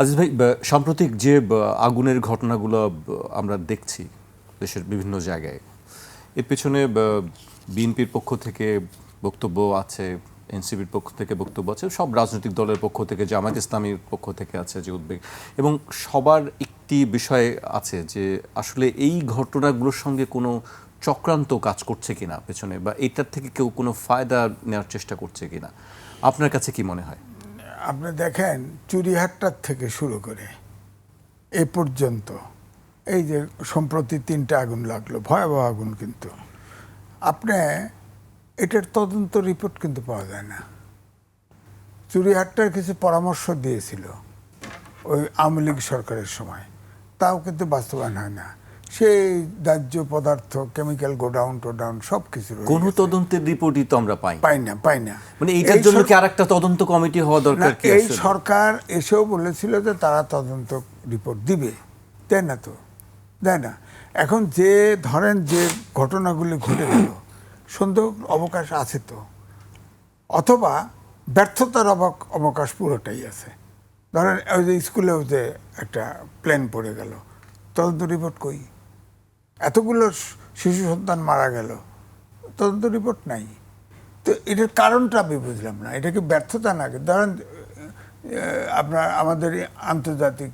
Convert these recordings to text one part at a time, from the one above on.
আজিজ ভাই সাম্প্রতিক যে আগুনের ঘটনাগুলো আমরা দেখছি দেশের বিভিন্ন জায়গায়, এর পেছনে বিএনপির পক্ষ থেকে বক্তব্য আছে এনসিবির পক্ষ থেকে বক্তব্য আছে, সব রাজনৈতিক দলের পক্ষ থেকে জামায়াত ইসলামীর পক্ষ থেকে আছে যে উদ্বেগ। এবং সবার একটি বিষয় আছে যে, আসলে এই ঘটনাগুলোর সঙ্গে কোনো চক্রান্ত কাজ করছে কিনা পেছনে, বা এটার থেকে কেউ কোনো ফায়দা নেওয়ার চেষ্টা করছে কিনা। আপনার কাছে কি মনে হয়? আপনি দেখেন চুরিহাট্টার থেকে শুরু করে এ পর্যন্ত। এই যে সম্প্রতি তিনটা আগুন লাগল, ভয়াবহ আগুন কিন্তু। আপনি এটার তদন্ত রিপোর্ট কিন্তু পাওয়া যায় না। চুরিহাট্টার কিছু পরামর্শ দিয়েছিল ওই আওয়ামী লীগ সরকারের সময়। তাও কিন্তু বাস্তবায়ন হয় না। সেই দাহ্য পদার্থ কেমিক্যাল গোডাউন টোডাউন সব কিছু কোনো। তদন্তের রিপোর্টই তো আমরা পাই পাই না পাই না। মানে এইটার জন্য কি আরেকটা তদন্ত কমিটি হওয়া দরকার কি এই সরকার এসেও বলেছিল যে তারা তদন্ত রিপোর্ট দিবে। দেয় না তো দেয় না। এখন যে ধরেন যে ঘটনাগুলি ঘটে গেল সন্দেহ অবকাশ আছে তো। অথবা ব্যর্থতার অবক- অবকাশ পুরোটাই আছে। ধরেন ওই যে স্কুলেও যে একটা প্ল্যান পড়ে গেল তদন্ত রিপোর্ট কই? এতগুলো শিশু সন্তান মারা গেল তদন্ত রিপোর্ট নাই। তো এটার কারণটা আমি বুঝলাম না এটা কি ব্যর্থতা নাকি? ধরেন আপনার আমাদের এই আন্তর্জাতিক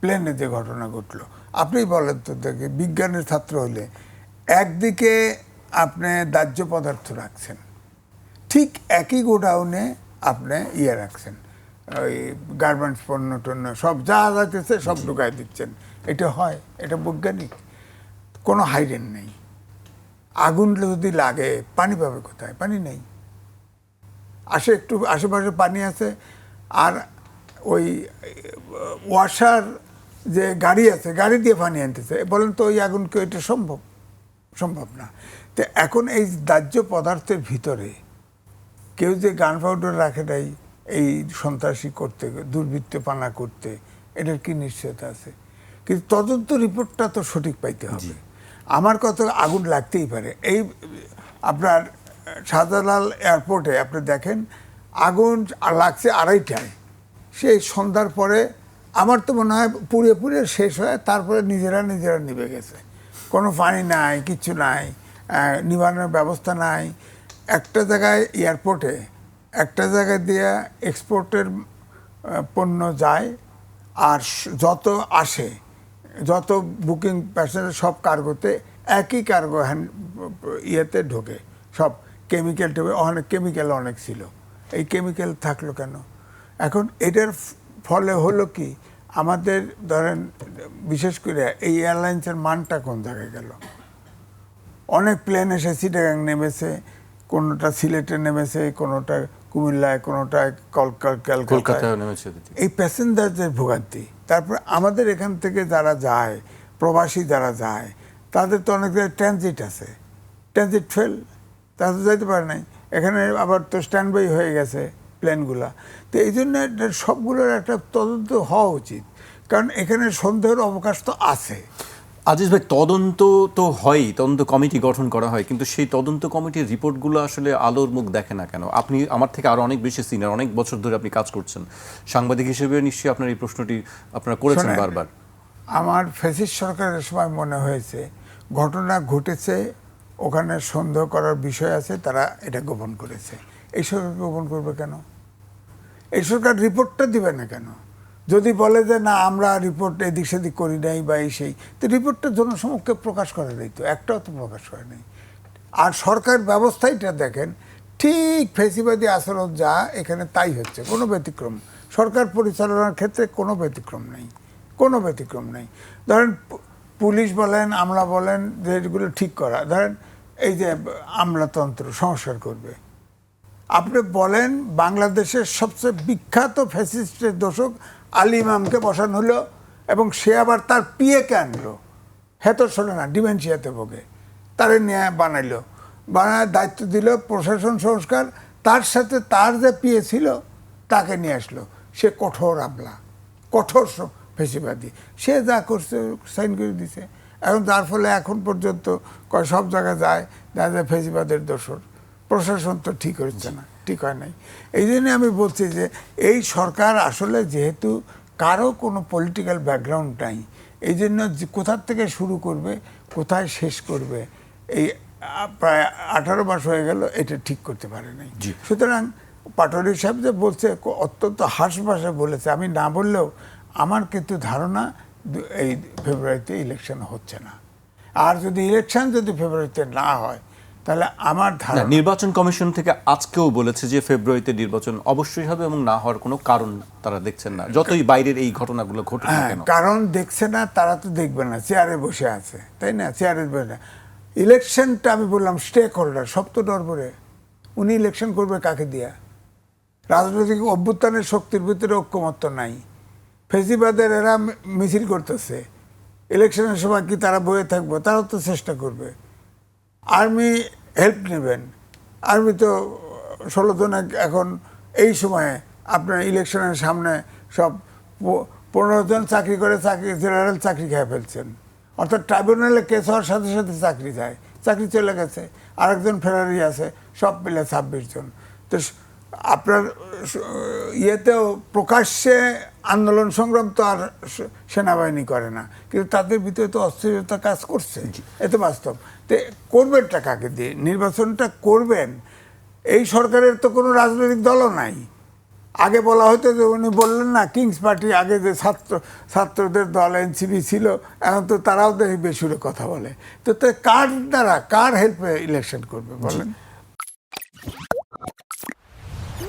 প্লেনে যে ঘটনা ঘটলো আপনি বলেন তো দেখে বিজ্ঞানের ছাত্র হলে একদিকে আপনি দাহ্য পদার্থ রাখছেন ঠিক একই গোডাউনে আপনি ইয়ে রাখছেন ওই গার্মেন্টস পণ্য টন্য সব যা যাইতেছে সব ঢুকাই দিচ্ছেন। এটা হয় এটা বৈজ্ঞানিক? কোনো হাইডেন নেই। আগুন যদি লাগে, পানি পাবে কোথায়? পানি নেই। আসে একটু, আশেপাশে পানি আছে, আর ওই ওয়াশার যে গাড়ি আছে, গাড়ি দিয়ে পানি আনতেছে। বলেন তো ওই আগুন কি এটা সম্ভব? সম্ভব না। তো এখন এই দাহ্য পদার্থের ভিতরে কেউ যে গান পাউডার রাখে নাই, এই সন্ত্রাসী করতে দুর্বৃত্ত পানা করতে, এটার কি নিশ্চয়তা আছে? কিন্তু তদন্ত রিপোর্টটা তো সঠিক পাইতে হবে। আমার কথা আগুন লাগতেই পারে। এই আপনার শাহজালাল এয়ারপোর্টে আপনি দেখেন, আগুন লাগছে আড়াইটায়। সেই সন্ধ্যার পরে আমার তো মনে হয় পুড়ে পুড়ে শেষ হয়, তারপরে নিজেরা নিজেরা নিভে গেছে। কোনো পানি নাই, কিচ্ছু নাই নিবারণের ব্যবস্থা নাই। একটা জায়গায় এয়ারপোর্টে, একটা জায়গায় দিয়ে এক্সপোর্টের পণ্য যায়, আর যত আসে যত বুকিং প্যাসেঞ্জার সব কার্গোতে একই কার্গো হ্যান্ড ইয়েতে ঢোকে। সব কেমিক্যাল টেবিল অনেক কেমিক্যাল অনেক ছিল। এই কেমিক্যাল থাকল কেন? এখন এটার ফলে হলো কি? আমাদের ধরেন বিশেষ করে এই এয়ারলাইন্সের মানটা কোন জায়গায় গেল? অনেক প্লেন এসে চিটাগাং নেমেছে কোনোটা সিলেটে নেমেছে কোনোটা কুমিল্লায় কোনোটা কলকাতা কলকাতায় নেমেছে এই প্যাসেঞ্জারদের ভোগান্তি। তারপর আমাদের এখান থেকে যারা যায়, প্রবাসী যারা যায়, তাদের তো অনেক ট্রানজিট আছে। ট্রানজিট ফেল তারা তো যাইতে পারে নাই। এখানে আবার তো স্ট্যান্ড বাই হয়ে গেছে প্লেনগুলা তো এই জন্য সবগুলোর একটা তদন্ত হওয়া উচিত। কারণ এখানে সন্দেহের অবকাশ তো আছে। আজিজ ভাই তদন্ত তো হয়ই তদন্ত কমিটি গঠন করা হয় কিন্তু সেই তদন্ত কমিটির রিপোর্টগুলো আসলে আলোর মুখ দেখে না কেন? আপনি আমার থেকে আরও অনেক বেশি সিনিয়র অনেক বছর ধরে আপনি কাজ করছেন। সাংবাদিক হিসেবে নিশ্চয়ই আপনার এই প্রশ্নটি আপনারা করেছেন বারবার। আমার ফেসিস সরকারের সময় মনে হয়েছে ঘটনা ঘটেছে ওখানে সন্দেহ করার বিষয় আছে তারা এটা গোপন করেছে। এই সরকার গোপন করবে কেন? এই সরকার রিপোর্টটা দিবে না কেন? যদি বলে যে, না, আমরা রিপোর্ট এদিক সেদিক করি নাই বা এই সেই, তো রিপোর্টটা জনসমক্ষে প্রকাশ করে নাই তো, একটাও তো প্রকাশ করে নাই। আর সরকার ব্যবস্থাইটা দেখেন, ঠিক ফেসিবাদী আচরণ যা এখানে তাই হচ্ছে, কোনো ব্যতিক্রম। সরকার পরিচালনার ক্ষেত্রে কোনো ব্যতিক্রম নেই, কোনো ব্যতিক্রম নেই। ধরেন পুলিশ বলেন, আমলা বলেন, যে এগুলো ঠিক করা। ধরেন, এই যে আমলাতন্ত্র সংস্কার করবে আপনি বলেন বাংলাদেশের সবচেয়ে বিখ্যাত ফ্যাসিস্টের দোষক আলী ইমামকে বসানো হলো এবং সে আবার তার পিএকে আনলো। হ্যাঁ তো শোনে না, ডিমেনশিয়াতে ভোগে। তারে নিয়ে বানাইলো। বানায় দায়িত্ব দিল প্রশাসন সংস্কার। তার সাথে তার যে পিএ ছিল, তাকে নিয়ে আসলো। সে কঠোর আমলা, কঠোর ফেসিবাদী। সে যা করছে, সাইন করে দিছে। এখন যার ফলে এখন পর্যন্ত কয় সব জায়গায় যায় দেখা যায় ফেসিবাদের দোষর। প্রশাসন তো ঠিক হচ্ছে না ঠিক হয় নাই। এই জন্য আমি বলছি যে এই সরকার আসলে যেহেতু কারও কোনো পলিটিক্যাল ব্যাকগ্রাউন্ড নাই এই জন্য যে কোথার থেকে শুরু করবে কোথায় শেষ করবে এই প্রায় আঠারো মাস হয়ে গেল এটা ঠিক করতে পারে নাই। সুতরাং পাটোয়ারি সাহেব যে বলছে অত্যন্ত হাস ভাষায় বলেছে আমি না বললেও আমার কিন্তু ধারণা এই ফেব্রুয়ারিতে ইলেকশন হচ্ছে না। আর যদি ইলেকশন যদি ফেব্রুয়ারিতে না হয় তাহলে আমার ধারণা নির্বাচন কমিশন থেকে আজকেও বলেছে যে ফেব্রুয়ারিতে নির্বাচন অবশ্যই হবে এবং না হওয়ার কোনো কারণ তারা দেখছেন না। যতই বাইরের এই ঘটনাগুলো ঘটে হ্যাঁ কেন। কারণ দেখছে না তারা তো দেখবে না চেয়ারে বসে আছে তাই না? চেয়ারে বসে না ইলেকশনটা আমি বললাম স্টেক হোল্ডার সব তো ডরবরে উনি ইলেকশন করবে কাকে দিয়া? রাজনৈতিক অভ্যুত্থানের শক্তির ভিতরে ঐক্যমত্য নাই। ফেসিবাদের এরা মিছিল করতেছে। ইলেকশনের সময় কি তারা বয়ে থাকবে? তারাও তো চেষ্টা করবে। আর্মি হেল্প নেবেন। আর্মি তো ষোলো জনে এখন এই সময়ে আপনার ইলেকশনের সামনে সব পনেরো জন চাকরি করে চাকরি, জেনারেল চাকরি খেয়ে ফেলছেন। অর্থাৎ ট্রাইব্যুনালে কেস হওয়ার সাথে সাথে চাকরি যায়। চাকরি চলে গেছে। আরেকজন ফেরারি আছে, সব মিলে ছাব্বিশ জন। তো আপনার ইয়েতেও প্রকাশ্যে আন্দোলন সংগ্রাম তো আর সেনাবাহিনী করে না। কিন্তু তাদের ভিতরে তো অস্থিরতা কাজ করছে। এতে বাস্তব। তো করবেনটা কাকে দিয়ে? নির্বাচনটা করবেন? এই সরকারের তো কোনো রাজনৈতিক দলও নাই। আগে বলা হতো যে উনি বললেন না কিংস পার্টি আগে যে ছাত্র ছাত্রদের দল এনসিপি ছিল এখন তো তারাও দেখি বেসুরে কথা বলে। তো তো কার দ্বারা কার হেল্পে ইলেকশন করবে বলেন?